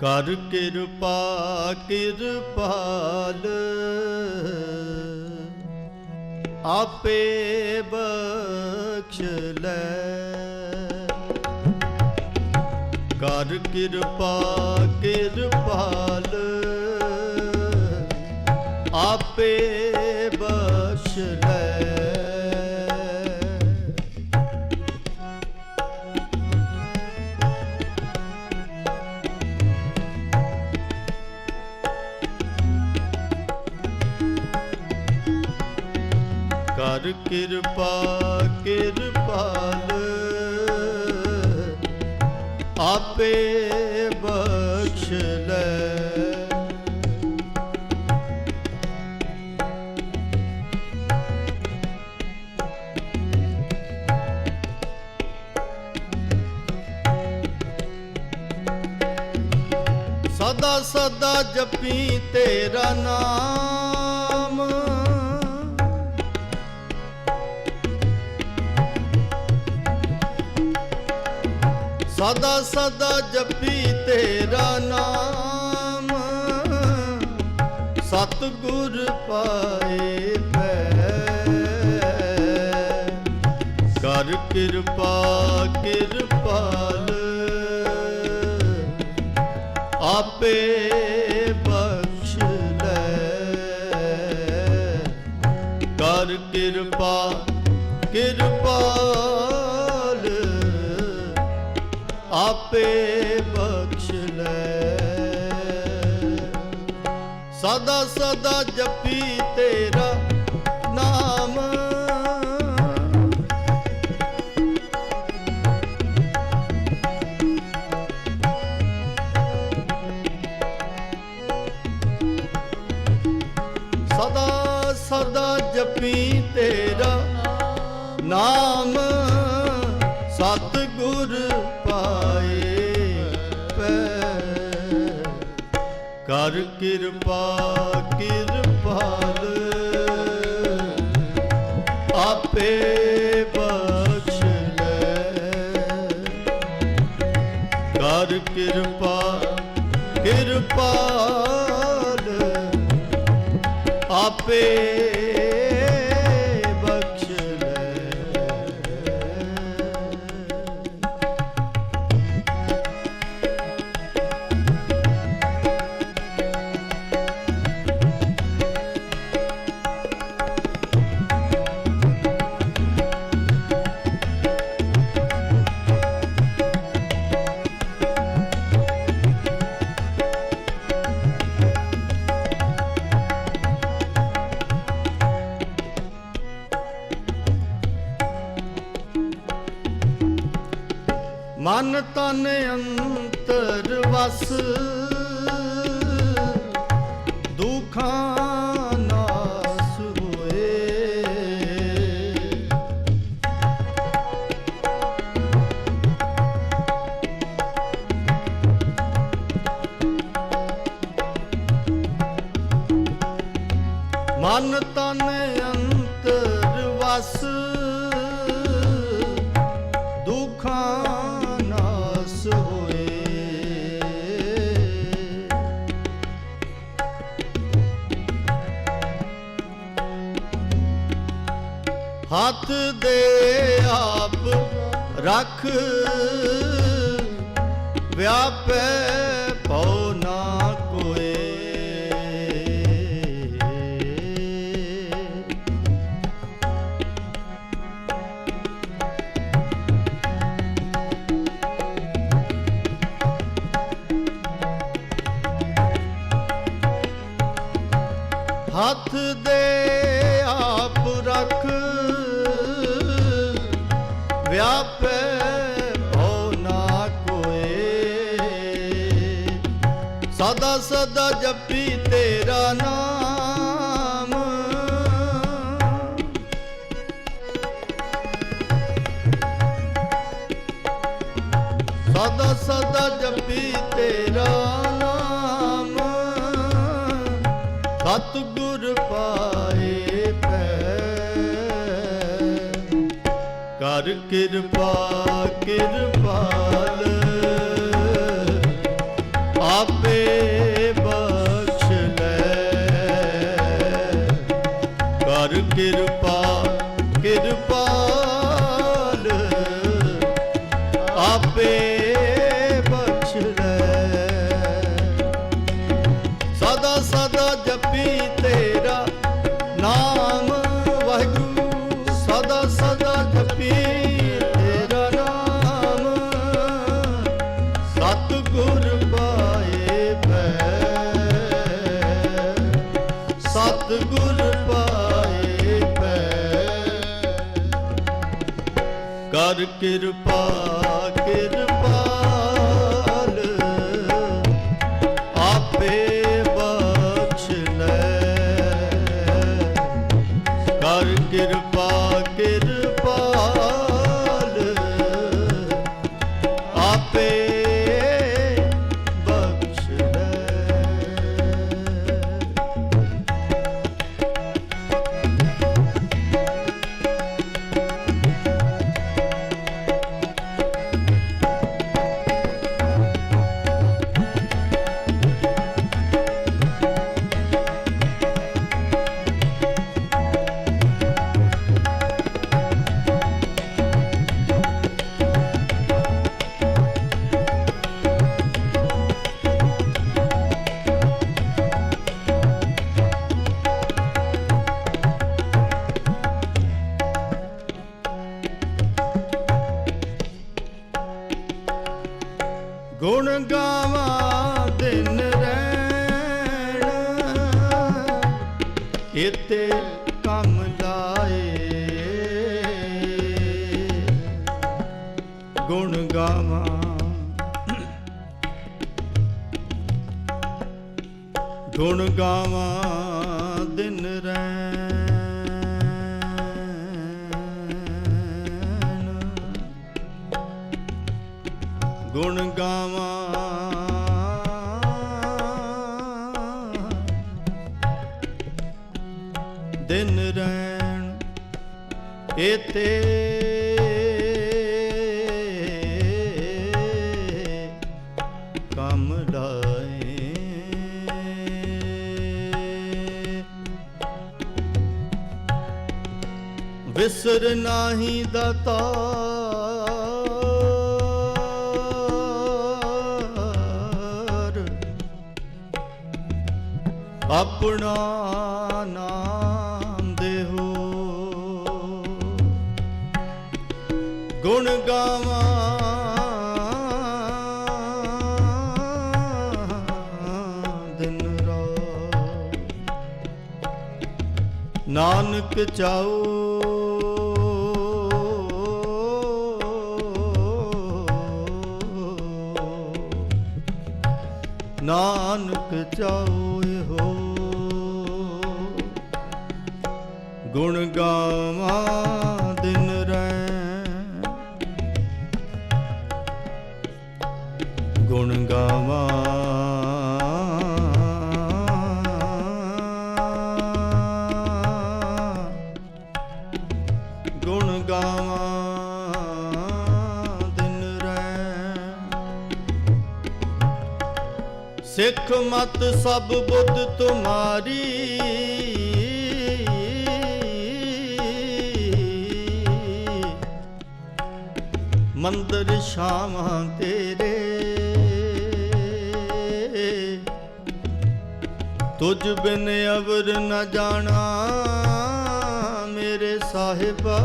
ਕਰ ਕਿਰਪਾ ਕਿਰਪਾਲ। ਆਪੇ ਬਖਸ਼ ਲੈ। ਕਰ ਕਿਰਪਾ ਕਿਰਪਾਲ। ਆਪੇ ਕਰ ਕਿਰਪਾ ਕਿਰਪਾਲ। ਆਪੇ ਬਖਸ਼ ਲੈ। ਸਦਾ ਸਦਾ ਜਪੀ ਤੇਰਾ ਨਾਮ। ਸਦਾ ਸਦਾ ਜਪੀ ਤੇਰਾ ਨਾਮ। ਸਤਿਗੁਰ ਪਾਏ ਪੈ। ਕਰ ਕਿਰਪਾ ਕਿਰਪਾਲ ਆਪੇ ਬਖਸ਼ ਲੈ। ਕਰ ਕਿਰਪਾ ਸਦਾ ਸਦਾ ਜਪੀ ਤੇਰਾ ਨਾਮ। ਸਦਾ ਸਦਾ ਜਪੀ ਤੇਰਾ ਨਾਮ। ਸਤਿਗੁਰ ਪਾਏ ਪੈ। ਕਰ ਕਿਰਪਾ ਕਰ ਕਿਰਪਾ ਕਿਰਪਾਲ ਆਪੇ ਮਨ ਤਨ ਅੰਤਰ ਵਸ ਦੁਖਾਂ ਨਾਸ ਹੋਏ। ਮਨ ਤਨ ਅੰਤਰ ਵਸ ਦੁਖਾਂ ਹੱਥ ਦੇ ਆਪ ਰੱਖ। ਵਿਆਪੈ ਭਉ ਨਾ ਕੋਏ। ਹੱਥ ਦੇ ਆਪ ਰੱਖ। ਵਿਆਪੈ ਭਉ ਨਾ ਕੋਏ। ਸਦਾ ਸਦਾ ਜਪੀ ਤੇਰਾ ਨਾਮ। ਸਦਾ ਸਦਾ ਜਪੀ ਤੇਰਾ ਨਾਮ। ਸਤਿਗੁਰ ਕਰ ਕਿਰਪਾ ਸਤ ਪਾਏ ਪੈ। ਕਰ ਕਿਰਪਾ ਇਤੇ ਕੰਮ ਲਾਏ। ਗੁਣ ਗਾਵਾਂ। ਗੁਣ ਗਾਵਾਂ। ਵਿਸਰ ਨਾਹੀ ਦਾਤਾਰ ਆਪਣਾ ਨਾਮ ਦੇਹੋ। ਗੁਣ ਗਾਵਾਂ ਦਿਨ ਰਾਤ। ਨਾਨਕ ਚਾਓ ਨਾਨਕ ਚਾਓ ਹੋ ਗੁਣ ਗਾਵਾਂ ਦਿਨ ਰਹਿ। ਗੁਣ ਗਾਵਾਂ ਗੁਣ ਗਾਵਾਂ ਸਿੱਖ ਮਤ ਸਭ ਬੁੱਧ ਤੁਮਾਰੀ। ਮੰਦਰ ਸ਼ਾਮਾਂ ਤੇਰੇ। ਤੁਝ ਬਿਨ ਅਵਰ ਨ ਜਾਣਾ ਮੇਰੇ ਸਾਹਿਬਾ।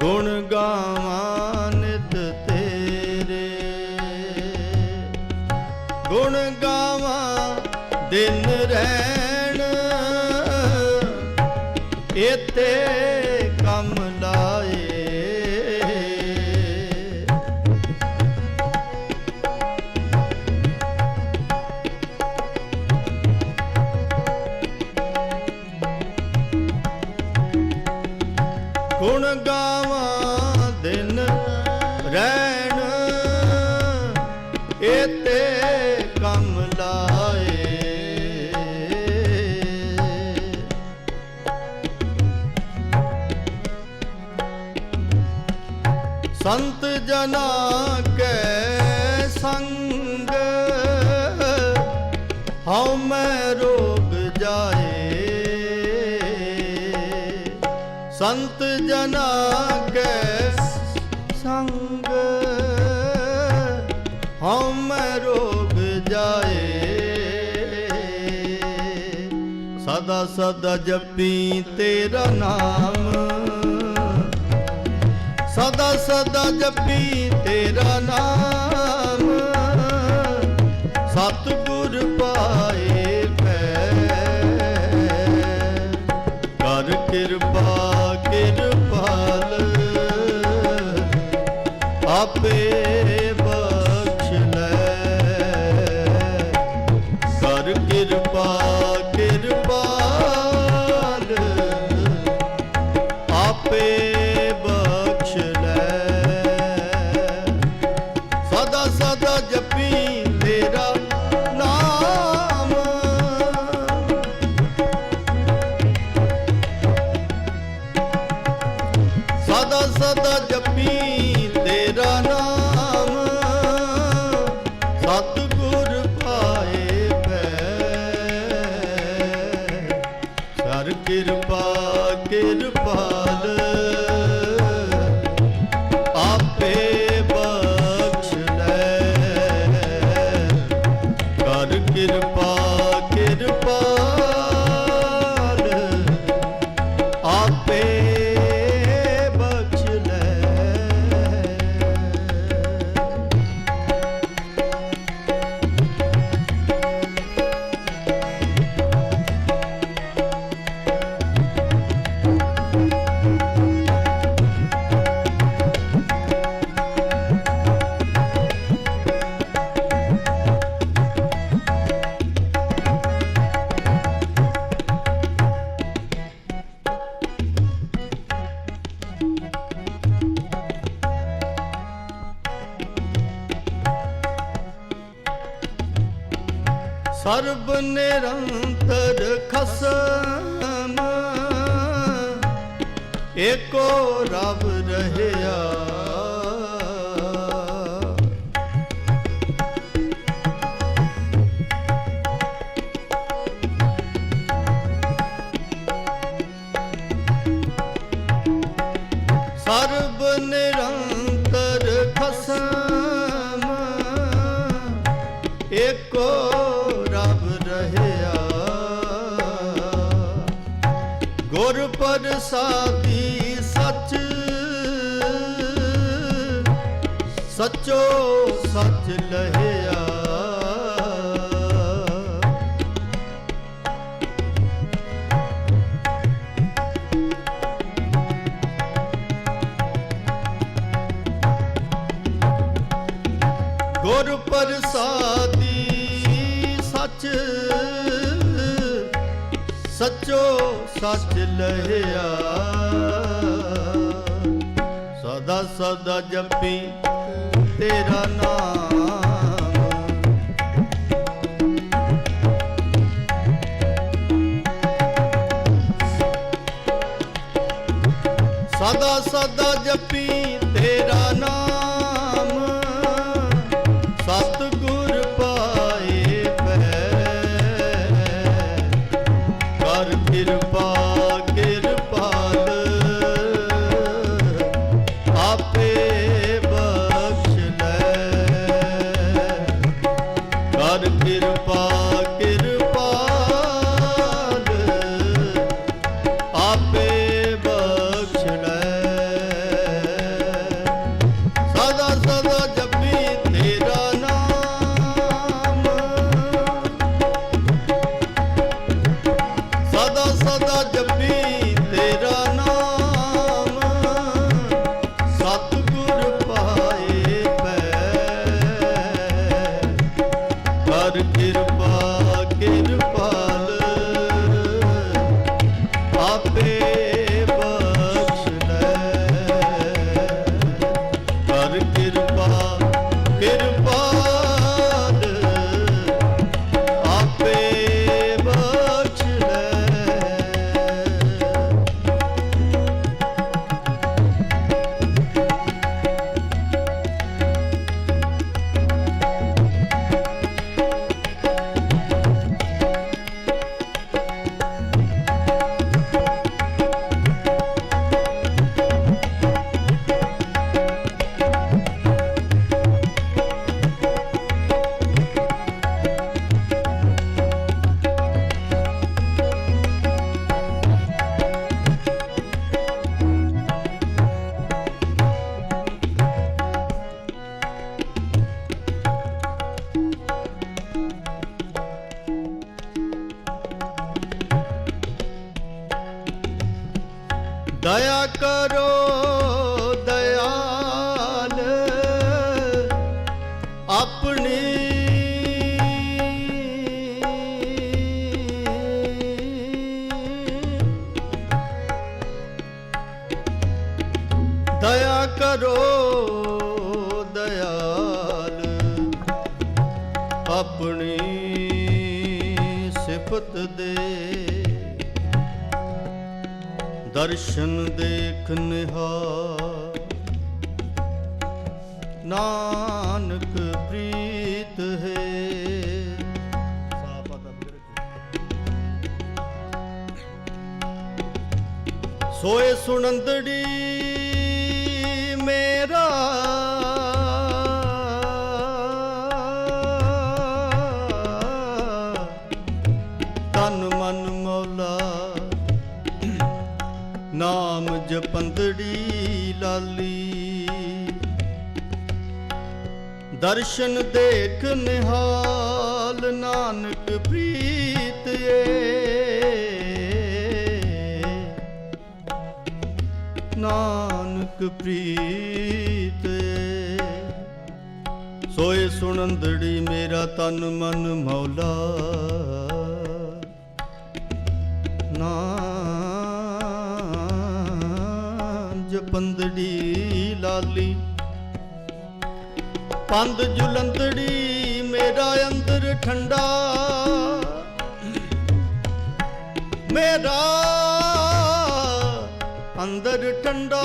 ਗੁਣ ਗਾਵਾਂ ਗੁਣ ਗਾਵਾਂ ਦਿਨ ਰਹਿਣ। ਇਤੇ ਸੰਤ ਜਨਾ ਕੈ ਸੰਗ। ਹਉ ਮੈਂ ਰੋਗ ਜਾਏ। ਸੰਤ ਜਨਾ ਕੈ ਸੰਗ। ਹਉ ਮੈਂ ਰੋਗ ਜਾਏ। ਸਦਾ ਸਦਾ ਜਪੀ ਤੇਰਾ ਨਾਮ। ਸਦਾ ਸਦਾ ਜਪੀ ਤੇਰਾ ਨਾਮ। ਸਤਿਗੁਰ da da ਨਿਰੰਤਰ ਖਸਮ। ਏਕੋ ਰਬ ਰਹੇ ਸਚੋ ਸੱਚ ਲਹਿਆ। ਗੁਰ ਪ੍ਰਸਾਦੀ ਸੱਚ ਸਚੋ ਸੱਚ ਲਹਿਆ। ਸਦਾ ਸਦਾ ਜਪੀ ਤੇਰਾ ਨਾਮ। ਸਦਾ ਸਦਾ ਜਪੀ ਗੁਪਤ ਦੇ। ਦਰਸ਼ਨ ਦੇਖ ਨਿਹਾਰ। ਨਾਨਕ ਪ੍ਰੀਤ ਹੈ। ਸੋਏ ਸੁਣੰਦੜੀ ਜਪੰਦੜੀ ਦਰਸ਼ਨ ਦੇਖ ਨਿਹਾਲ ਨਾਨਕ ਪ੍ਰੀਤ ਏ। ਨਾਨਕ ਪ੍ਰੀਤ ਏ। ਸੋਏ ਸੁਣੰਦੜੀ ਮੇਰਾ ਤਨ ਮਨ ਮੌਲਾ। ਜਪੰਦੜੀ ਲਾਲੀ। ਪੰਦ ਜੁਲੰਦੜੀ ਮੇਰਾ ਅੰਦਰ ਠੰਡਾ। ਮੇਰਾ ਅੰਦਰ ਠੰਡਾ।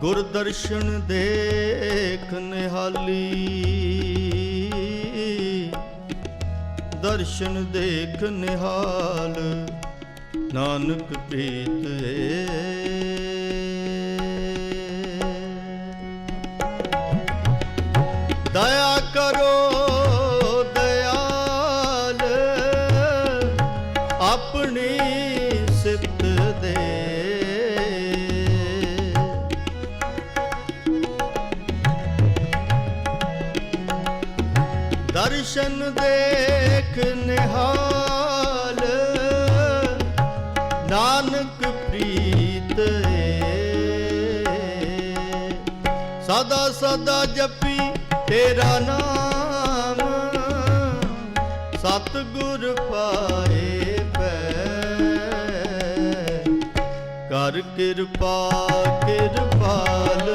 ਗੁਰਦਰਸ਼ਨ ਦੇਖ ਨਿਹਾਲੀ। ਦਰਸ਼ਨ ਦੇਖ ਨਿਹਾਲ। ਨਾਨਕ ਪ੍ਰੀਤ ਏ। ਦਇਆ ਕਰੋ ਦਇਆਲ ਆਪਣੀ ਸਿਫਤ ਦੇ। ਦਰਸ਼ਨ ਦੇਖ ਨਿਹਾਲ ਸਦਾ ਜਪੀ ਤੇਰਾ ਨਾਮ ਸਤਿਗੁਰ ਪਾਏ ਪੈ। ਕਰ ਕਿਰਪਾ ਕਿਰਪਾਲ